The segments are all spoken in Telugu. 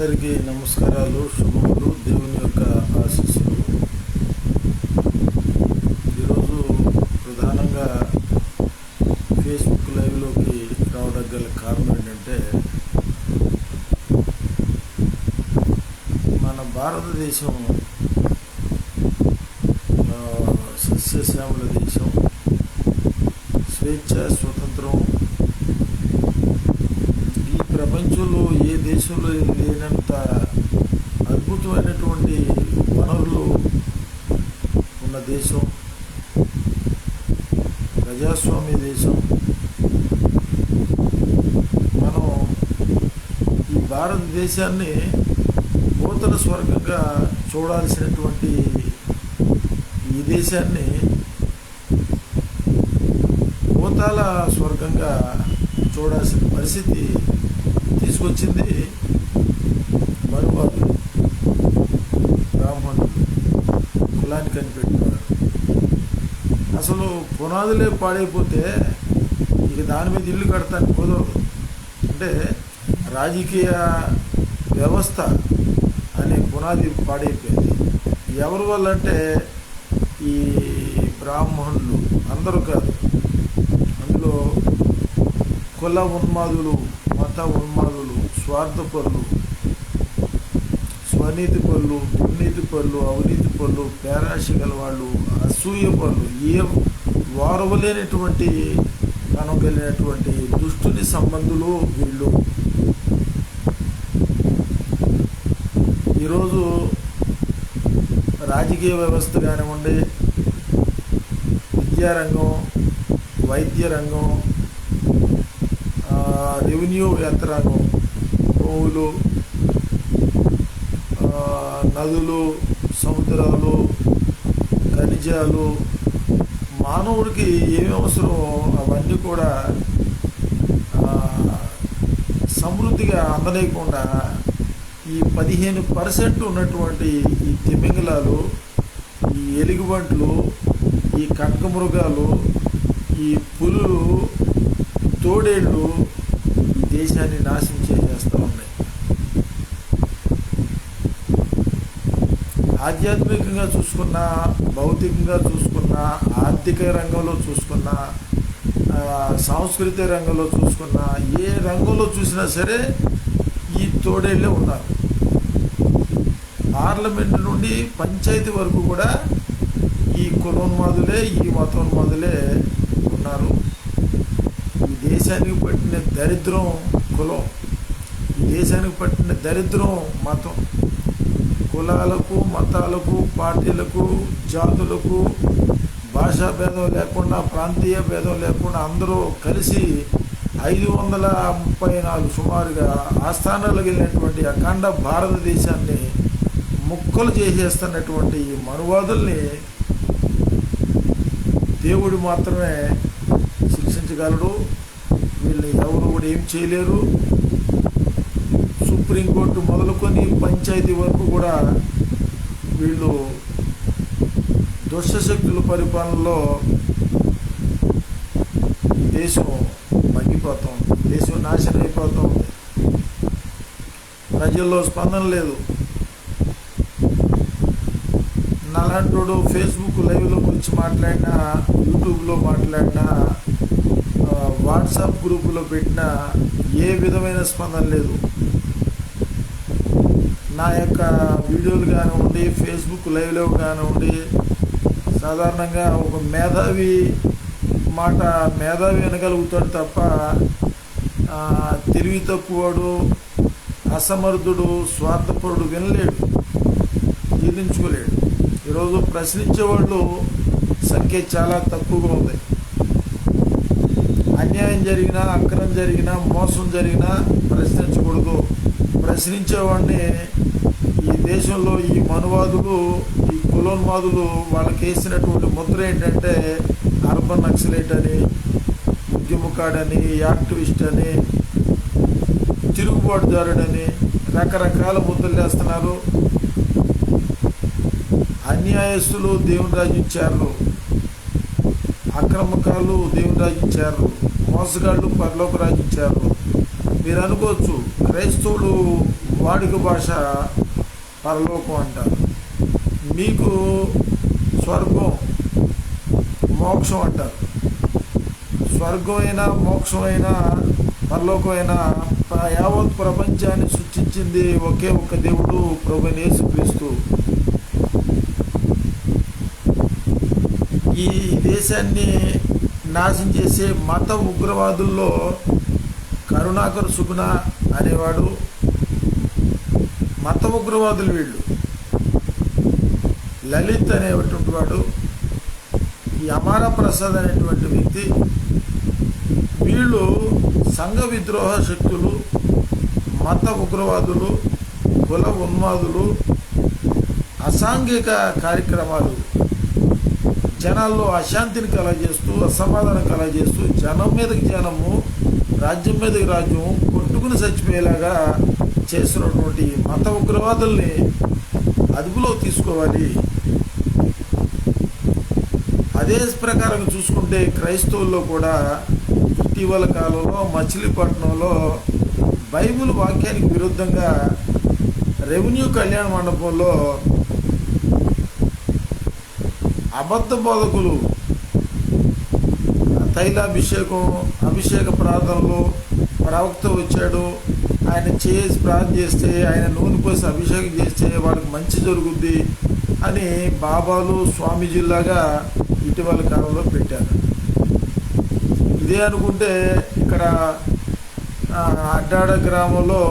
అందరికీ నమస్కారాలు శుభములు దేవుని యొక్క ఆశీస్సులు. ఈరోజు ప్రధానంగా ఫేస్బుక్ లైవ్లోకి రావడం గల కారణం ఏంటంటే మన భారతదేశం సస్యశ్యామల దేశం స్వేచ్ఛ స్వతంత్రం ప్రపంచంలో ఏ దేశంలో లేనంత అద్భుతమైనటువంటి వనరులు ఉన్న దేశం ప్రజాస్వామ్య దేశం. మనం ఈ భారతదేశాన్ని నూతన స్వర్గంగా చూడాల్సినటువంటి ఈ దేశాన్ని భూతాల స్వర్గంగా చూడాల్సిన పరిస్థితి తీసుకొచ్చింది మరువారు బ్రాహ్మణులు. కులాన్ని కనిపెట్టినారు అసలు పునాదులే పాడైపోతే ఇక దాని మీద ఇల్లు కడతానికి కుదరదు అంటే రాజకీయ వ్యవస్థ అనే పునాది పాడైపోయింది. ఎవరి వల్ల అంటే ఈ బ్రాహ్మణులు అందరూ కాదు. అందులో కుల ఉన్మాదులు మత ఉన్మాదులు స్వార్థపరులు స్వనీతి పనులు దుర్నీతి పనులు అవినీతి పనులు పేరాశ గల వాళ్ళు అసూయ పనులు ఏ వారవలేనటువంటి మనం కలిగినటువంటి దుష్టుని సంబంధులు వీళ్ళు. ఈరోజు రాజకీయ వ్యవస్థ కానివ్వండి విద్యారంగం వైద్య రంగం రెవెన్యూ యంత్రాంగం భూములు నదులు సముద్రాలు ఖనిజాలు మానవుడికి ఏమి అవసరమో అవన్నీ కూడా సమృద్ధిగా అందలేకుండా ఈ పదిహేను పర్సెంట్ ఉన్నటువంటి ఈ తిమింగలాలు ఈ ఎలుగుబంట్లు ఈ కనకమృగాలు ఈ పులులు తోడేళ్ళు దేశాన్ని నాశనం చేసేస్తూ ఉన్నాయి ఆధ్యాత్మికంగా చూసుకున్నా భౌతికంగా చూసుకున్నా ఆర్థిక రంగంలో చూసుకున్నా సాంస్కృతిక రంగంలో చూసుకున్నా ఏ రంగంలో చూసినా సరే ఈ తోడేళ్ళే ఉన్నారు. పార్లమెంట్ నుండి పంచాయతీ వరకు కూడా ఈ కులోన్మాదులే ఈ మతోన్మాదులే ఉన్నారు. దేశానికి పట్టిన దరిద్రం కులం. ఈ దేశానికి పట్టిన దరిద్రం మతం. కులాలకు మతాలకు పార్టీలకు జాతులకు భాషా భేదం లేకుండా ప్రాంతీయ భేదం లేకుండా అందరూ కలిసి ఐదు వందల ముప్పై నాలుగు సుమారుగా ఆస్థానాలకు వెళ్ళినటువంటి అఖండ భారతదేశాన్ని ముక్కలు చేసేస్తున్నటువంటి ఈ మనువాదుల్ని దేవుడు మాత్రమే శిక్షించగలడు. వీళ్ళని ఎవరు కూడా ఏం చేయలేరు. సుప్రీంకోర్టు మొదలుకొని పంచాయతీ వరకు కూడా వీళ్ళు దుష్టశక్తుల పరిపాలనలో దేశం మగ్గిపోతాం దేశం నాశనం అయిపోతాం ప్రజల్లో స్పందన లేదు. నాలాంటోడు ఫేస్బుక్ లైవ్లో గురించి మాట్లాడినా యూట్యూబ్లో మాట్లాడినా వాట్సాప్ గ్రూపులో పెట్టినా ఏ విధమైన స్పందన లేదు. నా యొక్క వీడియోలు కానివ్వండి ఫేస్బుక్ లైవ్లో కానివ్వండి సాధారణంగా ఒక మేధావి మాట మేధావి వినగలుగుతాడు తప్ప తెలివి తక్కువడు అసమర్థుడు స్వార్థపరుడు వినలేడు జీర్ణించుకోలేడు. ఈరోజు ప్రశ్నించే వాళ్ళు సంఖ్య చాలా తక్కువగా ఉంది. అన్యాయం జరిగినా అక్రమం జరిగినా మోసం జరిగినా ప్రశ్నించకూడదు. ప్రశ్నించేవాడిని ఈ దేశంలో ఈ మనువాదులు ఈ కులోన్మాదులు వాళ్ళకి వేసినటువంటి ముద్ర ఏంటంటే అర్బన్ నక్సలేట్ అని ఉద్యమకాడని యాక్టివిస్ట్ అని తిరుగుబాటుదారుడని రకరకాల ముద్రలు వేస్తున్నారు. అన్యాయస్తులు దేవుని ఇచ్చారు అక్రమకాలు దేవుని రాజించారు మోసగాళ్ళు పరలోక రాజించారు మీరు అనుకోవచ్చు క్రైస్తవులు వాడుక భాష పరలోకం అంటారు. మీకు స్వర్గం మోక్షం అంటారు. స్వర్గం అయినా మోక్షం అయినా పరలోకం అయినా యావత్ ప్రపంచాన్ని సృష్టించింది ఒకే ఒక్క దేవుడు ప్రభు యేసుక్రీస్తు. ఈ దేశాన్ని నాశనం చేసే మత ఉగ్రవాదుల్లో కరుణాకర్ సుగుణ అనేవాడు మత ఉగ్రవాదులు వీళ్ళు. లలిత్ అనేటువంటి వాడు ఈ అమార ప్రసాద్ అనేటువంటి వ్యక్తి వీళ్ళు సంఘ విద్రోహ శక్తులు మత ఉగ్రవాదులు కుల ఉన్మాదులు అసాంఘిక కార్యక్రమాలు జనాల్లో అశాంతిని కలగజేస్తూ అసమాధానం కలగజేస్తూ జనం మీదకి జనము రాజ్యం మీదకి రాజ్యం కొట్టుకుని చచ్చిపోయేలాగా చేస్తున్నటువంటి మత ఉగ్రవాదుల్ని అదుపులో తీసుకోవాలి. అదే ప్రకారం చూసుకుంటే క్రైస్తవుల్లో కూడా ఇటీవల కాలంలో మచిలీపట్నంలో బైబిల్ వాక్యానికి విరుద్ధంగా రెవెన్యూ కళ్యాణ మండపంలో అబద్ధ బోధకులు. తైలాభిషేకం అభిషేక ప్రార్థనలు ప్రవక్త వచ్చాడు. ఆయన చేసి ప్రార్థన చేస్తే ఆయన నూనె పోసి అభిషేకం చేస్తే వాళ్ళకి మంచి జరుగుద్ది అని బాబాలు స్వామీజీలాగా ఇటీవల కాలంలో పెట్టారు. ఇదే అనుకుంటే ఇక్కడ అడ్డాడ గ్రామంలో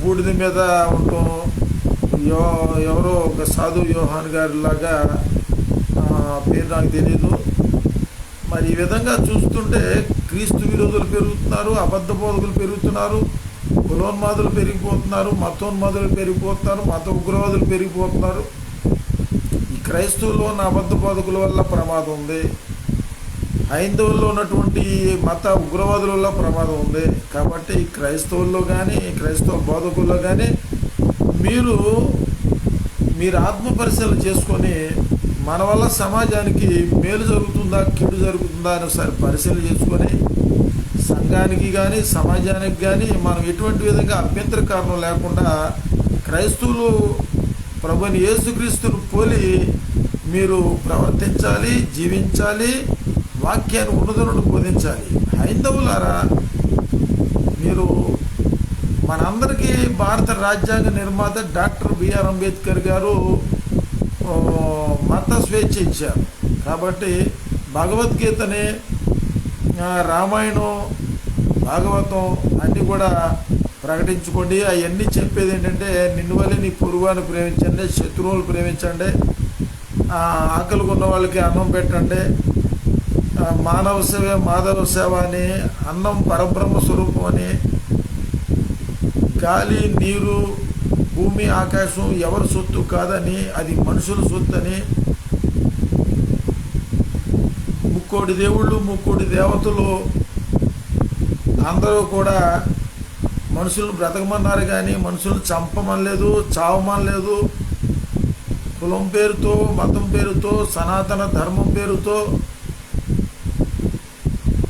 బూడిద మీద ఉండటం యో ఎవరో ఒక సాధు యోహాన్ గారి లాగా పేరు నాకు తెలియదు మరి ఈ విధంగా చూస్తుంటే క్రీస్తు విరోధులు పెరుగుతున్నారు అబద్ధ బోధకులు పెరుగుతున్నారు కులోన్మాదులు పెరిగిపోతున్నారు మతోన్మాదులు పెరిగిపోతున్నారు మత ఉగ్రవాదులు పెరిగిపోతున్నారు. ఈ క్రైస్తవుల్లో ఉన్న అబద్ధ బోధకుల వల్ల ప్రమాదం ఉంది. హైందవుల్లో ఉన్నటువంటి మత ఉగ్రవాదుల వల్ల ప్రమాదం ఉంది. కాబట్టి క్రైస్తవుల్లో కానీ క్రైస్తవ బోధకుల్లో కానీ మీరు మీరు ఆత్మ పరిశీలన చేసుకొని మన వల్ల సమాజానికి మేలు జరుగుతుందా కీడు జరుగుతుందా అని ఒకసారి పరిశీలన చేసుకొని సంఘానికి కానీ సమాజానికి కానీ మనం ఎటువంటి విధంగా అభ్యంతర కారణం లేకుండా క్రైస్తవులు ప్రభుని యేసుక్రీస్తును పోలి మీరు ప్రవర్తించాలి జీవించాలి వాక్యాన్ని ఉన్నదనుడు బోధించాలి. హైందవులారా మనందరికీ భారత రాజ్యాంగ నిర్మాత డాక్టర్ బిఆర్ అంబేద్కర్ గారు మత స్వేచ్ఛ ఇచ్చారు. కాబట్టి భగవద్గీతని రామాయణం భాగవతం అన్నీ కూడా ప్రకటించుకోండి. అవన్నీ చెప్పేది ఏంటంటే నిన్ను వల్లే నీ పురువాన్ని ప్రేమించండి శత్రువులు ప్రేమించండి ఆకలికి ఉన్న వాళ్ళకి అన్నం పెట్టండి మానవ సేవ మాధవ సేవ అని అన్నం పరబ్రహ్మ స్వరూపం అని గాలి నీరు భూమి ఆకాశం ఎవరి సొత్తు కాదని అది మనుషుల సొత్తు అని ముక్కోటి దేవుళ్ళు ముక్కోటి దేవతలు అందరూ కూడా మనుషులను బ్రతకమన్నారు కానీ మనుషులను చంపమనలేదు చావమనలేదు. కులం పేరుతో మతం పేరుతో సనాతన ధర్మం పేరుతో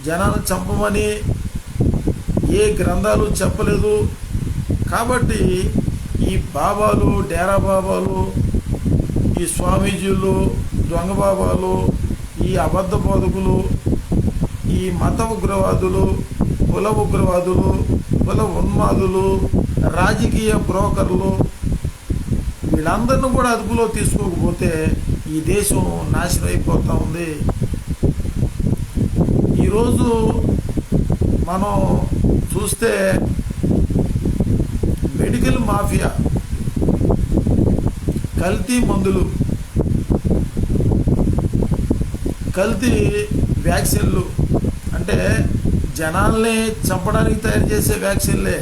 జనాన్ని చంపమని ఏ గ్రంథాలు చెప్పలేదు. కాబట్టి ఈ బాబాలు డేరా బాబాలు ఈ స్వామీజీలు దొంగ బాబాలు ఈ అబద్ధ బోధకులు ఈ మత ఉగ్రవాదులు కుల ఉగ్రవాదులు కుల ఉన్మాదులు రాజకీయ బ్రోకర్లు వీళ్ళందరినీ కూడా అదుపులో తీసుకోకపోతే ఈ దేశం నాశనం అయిపోతూ ఉంది. ఈరోజు మనం చూస్తే మెడికల్ మాఫియా. కల్తీ మందులు. కల్తీ వ్యాక్సిన్లు. అంటే జనాల్ని చంపడానికి తయారు చేసే వ్యాక్సిన్లే.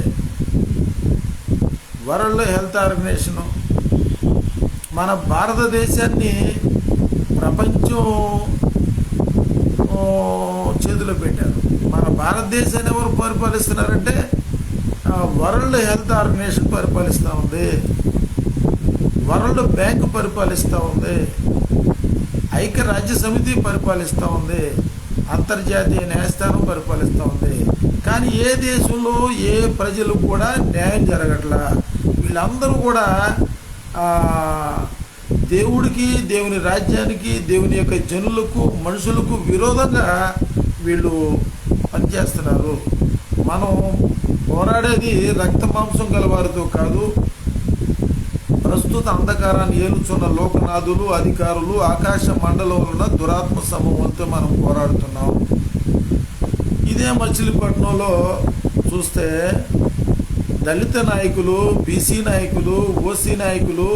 World health organisation. మన భారతదేశాన్ని ప్రపంచం చేతిలో పెట్టారు. మన భారతదేశాన్ని ఎవరు పరిపాలిస్తున్నారంటే వరల్డ్ హెల్త్ ఆర్గనైజేషన్ పరిపాలిస్తూ ఉంది. వరల్డ్ బ్యాంక్ పరిపాలిస్తూ ఉంది. ఐక్యరాజ్య సమితి పరిపాలిస్తూ ఉంది. అంతర్జాతీయ న్యాయస్థానం పరిపాలిస్తూ ఉంది. కానీ ఏ దేశంలో ఏ ప్రజలు కూడా న్యాయం జరగట్లా? వీళ్ళందరూ కూడా దేవుడికి దేవుని రాజ్యానికి దేవుని యొక్క జనులకు మనుషులకు విరోధంగా వీళ్ళు పనిచేస్తున్నారు. మనం పోరాడేది రక్త మాంసం గలవారితో కాదు. ప్రస్తుత అంధకారాన్ని ఏలుచున్న లోకనాథులు అధికారులు ఆకాశ మండలంలో ఉన్న దురాత్మ సమూహంతో మనం పోరాడుతున్నాం. ఇదే మచిలీపట్నంలో చూస్తే దళిత నాయకులు బీసీ నాయకులు ఓసీ నాయకులు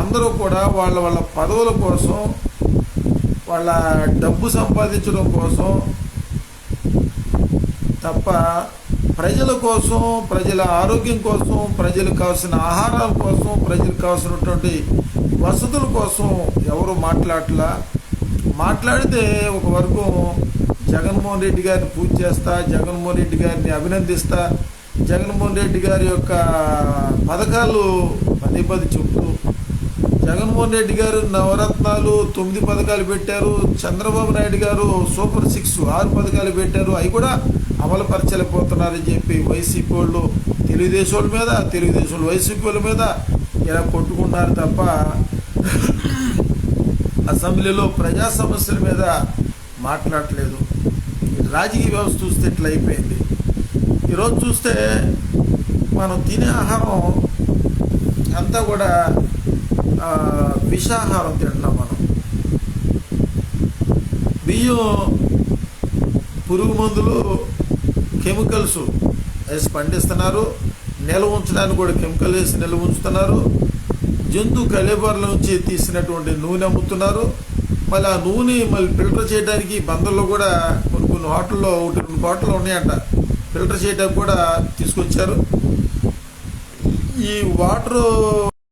అందరూ కూడా వాళ్ళ వాళ్ళ పదవుల కోసం వాళ్ళ డబ్బు సంపాదించడం కోసం తప్ప ప్రజల కోసం ప్రజల ఆరోగ్యం కోసం ప్రజలకు కావాల్సిన ఆహారాల కోసం ప్రజలకు కావాల్సినటువంటి వసతుల కోసం ఎవరు మాట్లాడలా? మాట్లాడితే ఒక వర్గం జగన్మోహన్ రెడ్డి గారిని పూజ చేస్తా జగన్మోహన్ రెడ్డి గారిని అభినందిస్తా జగన్మోహన్ రెడ్డి గారి యొక్క పథకాలు పదే పది చెబుతూ జగన్మోహన్ రెడ్డి గారు నవరత్నాలు తొమ్మిది పథకాలు పెట్టారు చంద్రబాబు నాయుడు గారు సూపర్ సిక్స్ ఆరు పథకాలు పెట్టారు అవి కూడా అమలు పరచలేకపోతున్నారని చెప్పి వైసీపీ వాళ్ళు తెలుగుదేశం వాళ్ళ మీద తెలుగుదేశం వాళ్ళు వైసీపీ వాళ్ళ మీద ఇలా కొట్టుకున్నారు తప్ప అసెంబ్లీలో ప్రజా సమస్యల మీద మాట్లాడట్లేదు రాజకీయ వ్యవస్థ చూస్తే ఇట్లా అయిపోయింది. ఈరోజు చూస్తే మనం తినే ఆహారం అంతా కూడా విషాహారం తింటున్నాం మనం. బియ్యం పురుగు మందులు కెమికల్స్ వేసి పండిస్తున్నారు. నిల్వ ఉంచడానికి కూడా కెమికల్ వేసి నిల్వ ఉంచుతున్నారు. జంతు కలేబర్ల నుంచి తీసినటువంటి నూనె అమ్ముతున్నారు. మళ్ళీ ఆ నూనె మళ్ళీ ఫిల్టర్ చేయడానికి బందర్లో కూడా కొన్ని కొన్ని హోటల్లో ఒకటి రెండు హోటల్లో ఉన్నాయంట. ఫిల్టర్ చేయడానికి కూడా తీసుకొచ్చారు. ఈ వాటర్